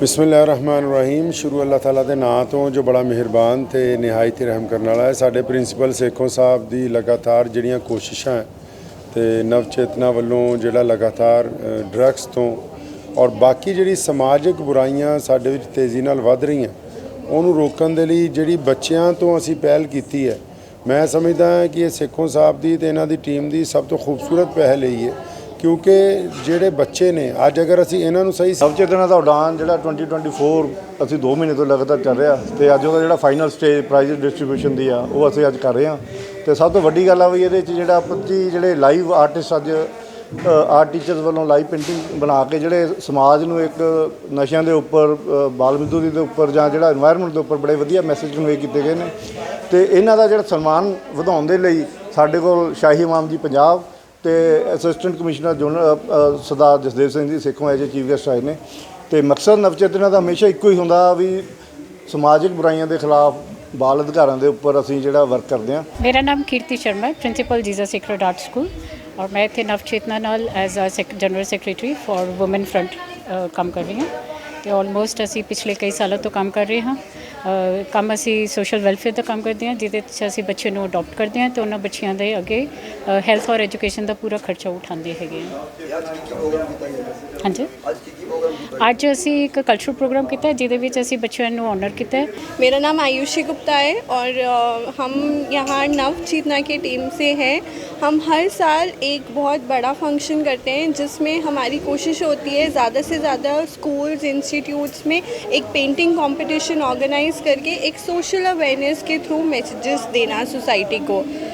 ਬਿਸਮਿਲ੍ਲਾਹਿਰਰਹਿਮਾਨਿਰਰਹੀਮ। ਸ਼ੁਰੂ ਅੱਲਾਹ ਤਾਲਾ ਦੇ ਨਾਂ ਤੋਂ ਜੋ ਬੜਾ ਮਿਹਰਬਾਨ ਤੇ ਨਿਹਾਇਤ ਰਹਿਮ ਕਰਨ ਵਾਲਾ ਹੈ। ਸਾਡੇ ਪ੍ਰਿੰਸੀਪਲ ਸੇਖੋਂ ਸਾਹਿਬ ਦੀ ਲਗਾਤਾਰ ਜਿਹੜੀਆਂ ਕੋਸ਼ਿਸ਼ਾਂ ਹੈ ਤੇ ਨਵ ਚੇਤਨਾ ਵੱਲੋਂ ਜਿਹੜਾ ਲਗਾਤਾਰ ਡਰੱਗਸ ਤੋਂ ਔਰ ਬਾਕੀ ਜਿਹੜੀ ਸਮਾਜਿਕ ਬੁਰਾਈਆਂ ਸਾਡੇ ਵਿੱਚ ਤੇਜ਼ੀ ਨਾਲ ਵੱਧ ਰਹੀਆਂ, ਉਹਨੂੰ ਰੋਕਣ ਦੇ ਲਈ ਜਿਹੜੀ ਬੱਚਿਆਂ ਤੋਂ ਅਸੀਂ ਪਹਿਲ ਕੀਤੀ ਹੈ, ਮੈਂ ਸਮਝਦਾ ਹਾਂ ਕਿ ਇਹ ਸੇਖੋਂ ਸਾਹਿਬ ਦੀ ਤੇ ਇਹਨਾਂ ਦੀ ਟੀਮ ਦੀ ਸਭ ਤੋਂ ਖੂਬਸੂਰਤ ਪਹਿਲ ਇਹੀ ਹੈ ਕਿਉਂਕਿ ਜਿਹੜੇ ਬੱਚੇ ਨੇ, ਅੱਜ ਅਗਰ ਅਸੀਂ ਇਹਨਾਂ ਨੂੰ ਸਹੀ ਸਭ ਚੇਤਨਾ ਦਾ ਉਡਾਨ ਜਿਹੜਾ 2024 ਅਸੀਂ 2 ਮਹੀਨੇ ਤੋਂ ਲਗਾਤਾਰ ਚੱਲ ਰਿਹਾ ਤੇ ਅੱਜ ਉਹਦਾ ਜਿਹੜਾ ਫਾਈਨਲ ਸਟੇਜ ਪ੍ਰਾਈਜ਼ ਡਿਸਟ੍ਰੀਬਿਊਸ਼ਨ ਦੀ ਆ, ਉਹ ਅਸੀਂ ਅੱਜ ਕਰ ਰਹੇ ਹਾਂ। ਤੇ ਸਭ ਤੋਂ ਵੱਡੀ ਗੱਲ ਆ ਵੀ ਇਹਦੇ 'ਚ ਜਿਹੜਾ 25 ਜਿਹੜੇ ਲਾਈਵ ਆਰਟਿਸਟ ਅੱਜ ਆਰਟ ਟੀਚਰਸ ਵੱਲੋਂ ਲਾਈਵ ਪੇਂਟਿੰਗ ਬਣਾ ਕੇ ਜਿਹੜੇ ਸਮਾਜ ਨੂੰ ਇੱਕ ਨਸ਼ਿਆਂ ਦੇ ਉੱਪਰ ਬਾਲ ਮਜ਼ਦੂਰੀ ਦੇ ਉੱਪਰ ਜਾਂ ਜਿਹੜਾ এনवायरमेंट ਦੇ ਉੱਪਰ ਬੜੇ ਵਧੀਆ ਮੈਸੇਜ ਕਨਵੇ ਕੀਤੇ ਗਏ ਨੇ। ਤੇ ਇਹਨਾਂ ਦਾ ਜਿਹੜਾ ਸਨਮਾਨ ਵਧਾਉਣ ਦੇ ਲਈ ਸਾਡੇ ਕੋਲ ਸ਼ਾਹੀ ਇਮਾਮ ਜੀ ਪੰਜਾਬ ਤੇ assistant commissioner general Sardar Jasdev Singh ji ਸਿੱਖੋਂ as chief guest ਆਏ ਨੇ। ਤੇ ਮਕਸਦ ਨਵਚੇਤਨਾ ਦਾ ਹਮੇਸ਼ਾ ਇੱਕੋ ਹੀ ਹੁੰਦਾ ਵੀ ਸਮਾਜਿਕ ਬੁਰਾਈਆਂ ਦੇ ਖਿਲਾਫ ਬਾਲ ਅਧਿਕਾਰਾਂ ਦੇ ਉੱਪਰ ਅਸੀਂ ਜਿਹੜਾ ਵਰਕ ਕਰਦੇ ਹਾਂ। ਮੇਰਾ ਨਾਮ ਕੀਰਤੀ ਸ਼ਰਮਾ ਹੈ ਪ੍ਰਿੰਸੀਪਲ ਜੀਜ਼ਾ ਸੈਕਰਡ ਆਰਟ ਸਕੂਲ ਔਰ ਮੈਂ ਇੱਥੇ ਨਵਚੇਤਨਾ ਨਾਲ as a general secretary for women front ਕੰਮ ਕਰ ਰਹੀ ਹਾਂ। ਤੇ ਆਲਮੋਸਟ ਅਸੀਂ ਪਿਛਲੇ ਕਈ ਸਾਲਾਂ ਤੋਂ ਕੰਮ ਕਰ ਰਹੇ ਹਾਂ। ਕੰਮ ਅਸੀਂ ਸੋਸ਼ਲ ਵੈਲਫੇਅਰ ਦਾ ਕੰਮ ਕਰਦੇ ਹਾਂ ਜਿਹਦੇ ਵਿੱਚ ਅਸੀਂ ਬੱਚੇ ਨੂੰ ਅਡਾਪਟ ਕਰਦੇ ਹਾਂ ਤੇ ਉਹਨਾਂ ਬੱਚਿਆਂ ਦੇ ਅੱਗੇ ਹੈਲਥ ਔਰ ਐਜੂਕੇਸ਼ਨ ਦਾ ਪੂਰਾ ਖਰਚਾ ਉਠਾਉਂਦੇ ਹੈਗੇ ਹਾਂ ਹਾਂਜੀ ਅੱਜ ਅਸੀਂ ਇੱਕ ਕਲਚਰਲ ਪ੍ਰੋਗਰਾਮ ਕੀਤਾ ਹੈ, ਜਿਹਦੇ ਵਿੱਚ ਅਸੀਂ ਬੱਚਿਆਂ ਨੂੰ ਆਨਰ ਕੀਤਾ ਹੈ मेरा नाम आयुषी गुप्ता है और अ, हम यहाँ नव चेतना की टीम से हैं हम हर साल एक बहुत बड़ा फंक्शन करते हैं जिसमें हमारी कोशिश होती है ज़्यादा से ज़्यादा स्कूल्स इंस्टीट्यूट्स में एक पेंटिंग कंपटीशन ऑर्गेनाइज करके एक सोशल अवेयरनेस के थ्रू मैसेजेस देना सोसाइटी को